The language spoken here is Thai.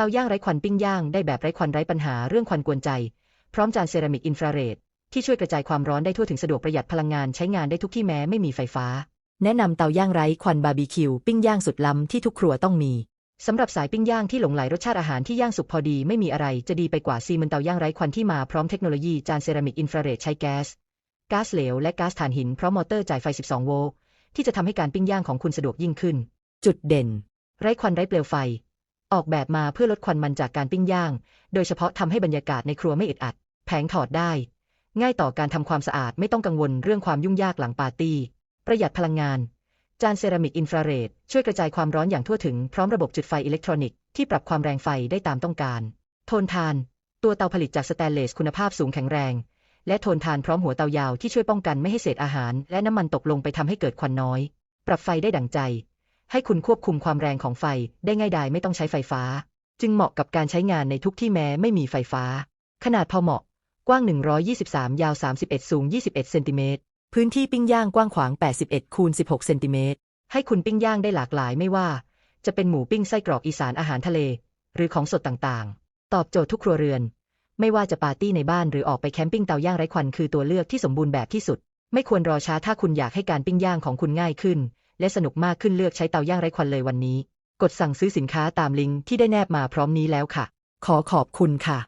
เตาย่างไร้ควันปิ้งย่างได้แบบไร้ควันไร้ปัญหาเรื่องควันกวนใจ พร้อมจานเซรามิกอินฟราเรดที่ช่วยกระจายความร้อนได้ทั่วถึงสะดวกประหยัดพลังงานใช้งานได้ทุกที่แม้ไม่มีไฟฟ้า แนะนำเตาย่างไร้ควันบาร์บีคิวปิ้งย่างสุดล้ำที่ทุกครัวต้องมีสำหรับสายปิ้งย่างที่หลงไหลรสชาติอาหารที่ย่างสุกพอดีไม่มีอะไรจะดีไปกว่าซีมันเตาย่างไร้ควันที่มาพร้อมเทคโนโลยีจานเซรามิกอินฟราเรดใช้แก๊สก๊าซเหลวและก๊าซถ่านหินพร้อมมอเตอร์จ่ายไฟ 12 โวลต์ที่จะทำให้การปิ้งย่างของคุณสะดวกยิ่งขึ้น จุดเด่น ไร้ควันไร้เปลวไฟ ออกแบบมาเพื่อลดควันมันจากการปิ้งย่าง โดยเฉพาะทำให้บรรยากาศในครัวไม่อึดอัด แผงถอดได้ ง่ายต่อการทำความสะอาดไม่ต้องกังวลเรื่องความยุ่งยากหลังปาร์ตี้ ประหยัดพลังงาน จานเซรามิกอินฟราเรดช่วยกระจายความร้อนอย่างทั่วถึงพร้อมระบบจุดไฟอิเล็กทรอนิกส์ที่ปรับความแรงไฟได้ตามต้องการ โทนทาน ตัวเตาผลิตจากสแตนเลสคุณภาพสูงแข็งแรง และโทนทานพร้อมหัวเตายาวที่ช่วยป้องกันไม่ให้เศษอาหาร และน้ำมันตกลงไปทำให้เกิดควันน้อย ปรับไฟได้ดั่งใจ ให้คุณควบคุมความแรงของไฟได้ง่ายดายไม่ต้องใช้ไฟฟ้า จึงเหมาะกับการใช้งานในทุกที่แม้ไม่มีไฟฟ้า ขนาดพอเหมาะ กว้าง 123 ยาว 31 สูง 21 เซนติเมตร พื้นที่ปิ้งย่างกว้างขวาง 81 คูณ 16 เซนติเมตร ให้คุณปิ้งย่างได้หลากหลายไม่ว่า จะเป็นหมูปิ้งไส้กรอกอีสานอาหารทะเล หรือของสดต่างๆ ตอบโจทย์ทุกครัวเรือน ไม่ว่าจะปาร์ตี้ในบ้านหรือออกไปแคมปิ้งเตาย่างไร้ควันคือตัวเลือกที่สมบูรณ์แบบที่สุด ไม่ควรรอช้าถ้าคุณอยากให้การปิ้งย่างของคุณง่ายขึ้น และสนุกมากขึ้นเลือกใช้เตาย่างไร้ควันเลยวันนี้ กดสั่งซื้อสินค้าตามลิงก์ที่ได้แนบมาพร้อมนี้แล้วค่ะ ขอขอบคุณค่ะ